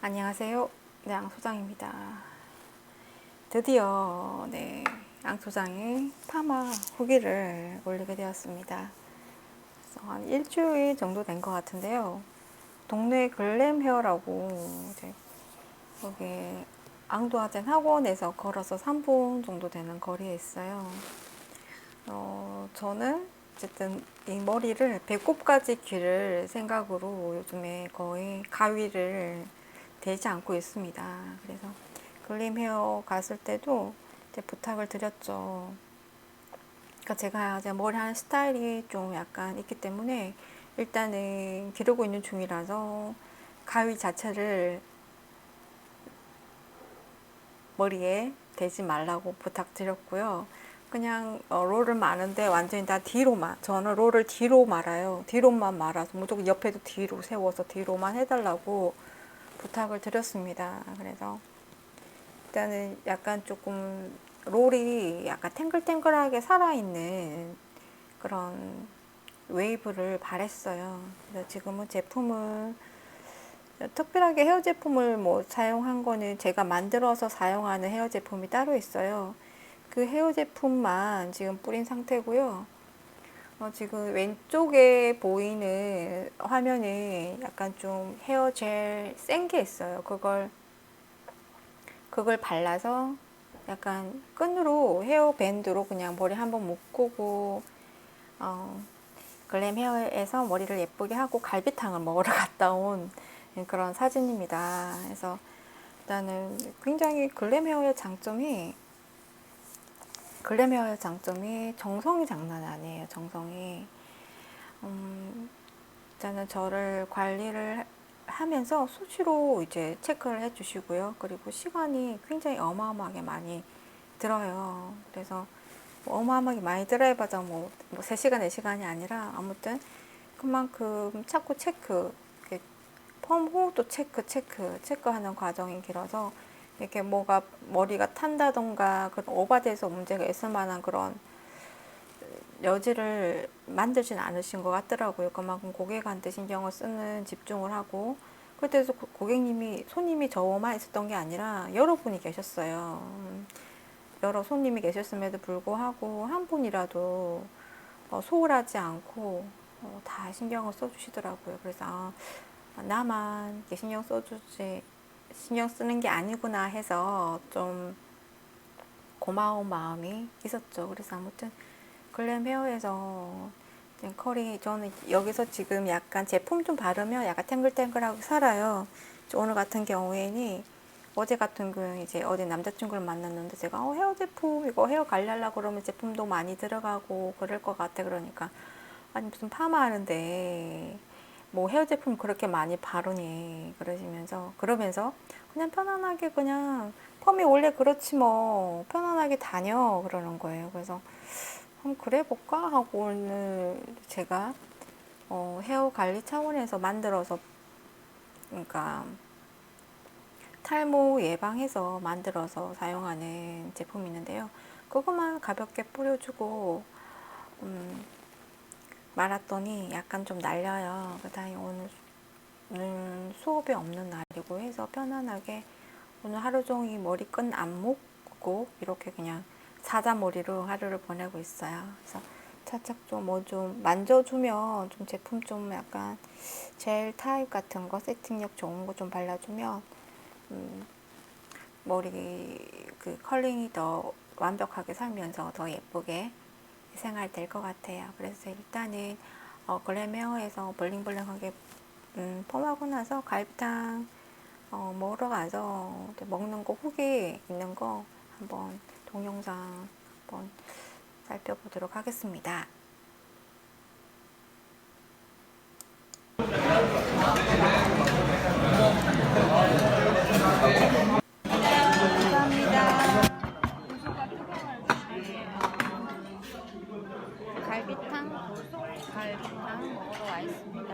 안녕하세요. 네, 앙소장입니다. 드디어 네, 앙소장의 파마 후기를 올리게 되었습니다. 한 일주일 정도 된 것 같은데요. 동네 글램 헤어라고 이제 여기 앙도아젠 학원에서 걸어서 3분 정도 되는 거리에 있어요. 어, 저는 어쨌든 이 머리를 배꼽까지 길을 생각으로 요즘에 거의 가위를 대지 않고 있습니다. 그래서 글림 헤어 갔을 때도 부탁을 드렸죠. 그러니까 제가 이제 머리 하는 스타일이 좀 약간 있기 때문에 일단은 기르고 있는 중이라서 가위 자체를 머리에 대지 말라고 부탁드렸고요. 그냥 어, 롤을 마는데 완전히 다 뒤로만 저는 롤을 뒤로 말아요. 뒤로만 말아서 무조건 옆에도 뒤로 세워서 뒤로만 해달라고 부탁을 드렸습니다. 그래서 일단은 약간 조금 롤이 약간 탱글탱글하게 살아있는 그런 웨이브를 바랬어요. 그래서 지금은 제품을 특별하게 헤어 제품을 뭐 사용한 거는 제가 만들어서 사용하는 헤어 제품이 따로 있어요. 그 헤어 제품만 지금 뿌린 상태고요. 어, 지금 왼쪽에 보이는 화면에 약간 좀 헤어 젤 센 게 있어요. 그걸 그걸 발라서 약간 끈으로 헤어 밴드로 그냥 머리 한번 묶고 어, 글램 헤어에서 머리를 예쁘게 하고 갈비탕을 먹으러 갔다 온 그런 사진입니다. 그래서 일단은 굉장히 글램 헤어의 장점이 글램 헤어의 장점이 정성이 장난 아니에요. 정성이. 음, 일단은 저를 관리를 하면서 수시로 이제 체크를 해주시고요. 그리고 시간이 굉장히 어마어마하게 많이 들어요. 그래서 뭐 어마어마하게 많이 들어야봐자 뭐, 뭐 3시간, 4시간이 아니라 아무튼 그만큼 자꾸 체크, 펌 호흡도 체크, 체크, 체크하는 과정이 길어서 이렇게 뭐가 머리가 탄다던가 그런 오바돼서 문제가 있을 만한 그런 여지를 만들진 않으신 것 같더라고요. 그만큼 고객한테 신경을 쓰는 집중을 하고 그때도 고객님이 손님이 저만 있었던 게 아니라 여러 분이 계셨어요. 음, 여러 손님이 계셨음에도 불구하고 한 분이라도 어, 소홀하지 않고 어, 다 신경을 써주시더라고요. 그래서 아, 나만 신경 써주지 신경 쓰는 게 아니구나 해서 좀 고마운 마음이 있었죠. 그래서 아무튼 글램 헤어에서 컬이 저는 여기서 지금 약간 제품 좀 바르면 약간 탱글탱글하고 살아요. 오늘 같은 경우에는 어제 같은 경우에 이제 어제 남자친구를 만났는데 제가 어, 헤어 제품 이거 헤어 관리하려고 그러면 제품도 많이 들어가고 그럴 것 같아 그러니까 아니 무슨 파마 하는데 뭐 헤어 제품 그렇게 많이 바르니 그러시면서 그러면서 그냥 편안하게 그냥 펌이 원래 그렇지 뭐 편안하게 다녀 그러는 거예요. 그래서 한번 그래 볼까 하고 오늘 제가 어, 헤어 관리 차원에서 만들어서 그러니까 탈모 예방해서 만들어서 사용하는 제품이 있는데요. 그것만 가볍게 뿌려주고 음, 말았더니 약간 좀 날려요. 그다음에 오늘 수업이 없는 날이고 해서 편안하게 오늘 하루 종일 머리 끈 안 묶고 이렇게 그냥 사자머리로 하루를 보내고 있어요. 그래서 차착 좀 뭐 좀 만져주면 좀 제품 좀 약간 젤 타입 같은 거 세팅력 좋은 거 좀 발라주면 음, 머리 그 컬링이 더 완벽하게 살면서 더 예쁘게 생활 될 것 같아요. 그래서 일단은 어, 글램 헤어에서 블링블링하게 음, 펌하고 나서 갈비탕 어, 먹으러 가서 먹는 거 후기 있는 거 한번 동영상 한번 살펴보도록 하겠습니다. 갈비탕 먹으러 와 있습니다.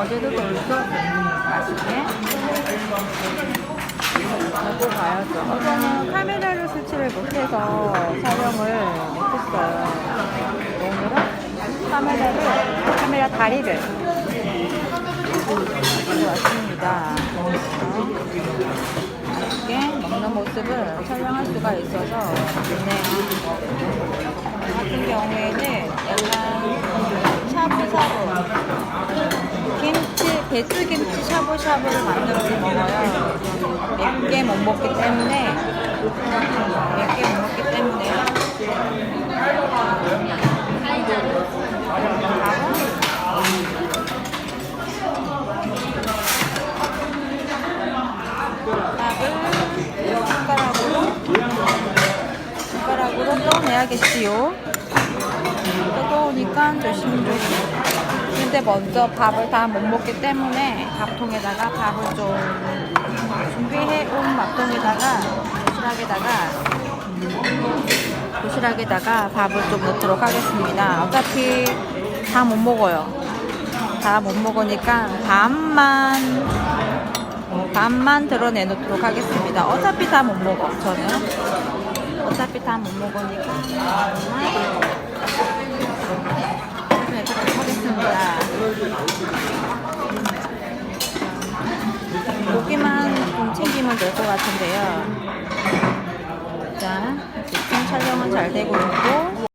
어제도 돌소 맛있게 먹고 가야죠. 어제는 카메라를 설치를 못해서 촬영을 왔어요. 오늘은 카메라를, 카메라 다리를 들고 왔습니다. 맛있게 먹는 모습을 촬영할 수가 있어서 좋네요. 저 같은 경우에는 약간 샤브샤브 김치, 배추김치 샤브샤브를 만들어서 먹어요. 맵게 못 먹기 때문에 맵게 못 먹기 때문에 밥을 숟가락으로 떠내야겠지요. 뜨거우니까 조심조심. 근데 먼저 밥을 다 못 먹기 때문에 밥통에다가 밥을 좀 준비해 온 밥통에다가 도시락에다가 도시락에다가 밥을 좀 넣도록 하겠습니다. 어차피 다 못 먹어요. 다 못 먹으니까 반만 반만 드러내놓도록 하겠습니다. 어차피 다 못 먹어 저는 어차피 다 못 먹으니까 반만 드러내도록 하겠습니다. 고기만 좀 챙기면 될 것 같은데요. 자, 지금 촬영은 잘 되고 있고